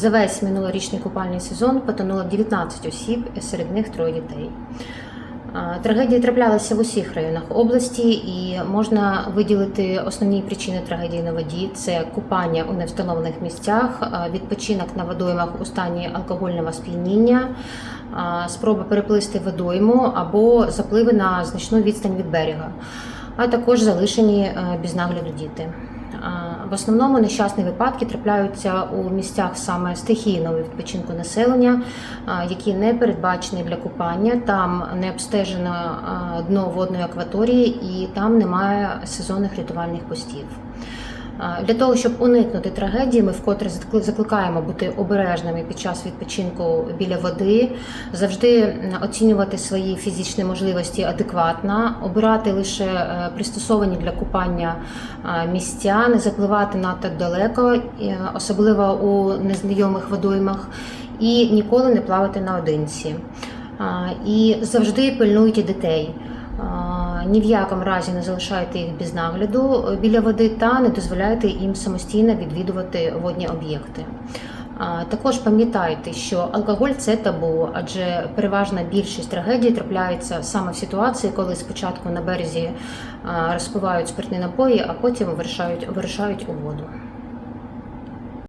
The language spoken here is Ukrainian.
За весь минулорічний купальний сезон потонуло 19 осіб, серед них троє дітей. Трагедії траплялися в усіх районах області, і можна виділити основні причини трагедії на воді: це купання у невстановлених місцях, відпочинок на водоймах у стані алкогольного сп'яніння, спроба переплисти водойму або запливи на значну відстань від берега, а також залишені е, без нагляду діти. В основному нещасні випадки трапляються у місцях саме стихійного відпочинку населення, які не передбачені для купання. Там не обстежено дно водної акваторії і там немає сезонних рятувальних постів. Для того, щоб уникнути трагедії, ми вкотре закли- закликаємо бути обережними під час відпочинку біля води, завжди оцінювати свої фізичні можливості адекватно, обирати лише е, пристосовані для купання місця, не запливати надто далеко, е, особливо у незнайомих водоймах, і ніколи не плавати наодинці. І завжди пильнуйте дітей. Ні в якому разі не залишайте їх без нагляду е, біля води та не дозволяйте їм самостійно відвідувати водні об'єкти. Також пам'ятайте, що алкоголь це табу, адже переважна більшість трагедій трапляється саме в ситуації, коли спочатку на березі розпивають спиртні напої, а потім вирішають, вирішають у воду.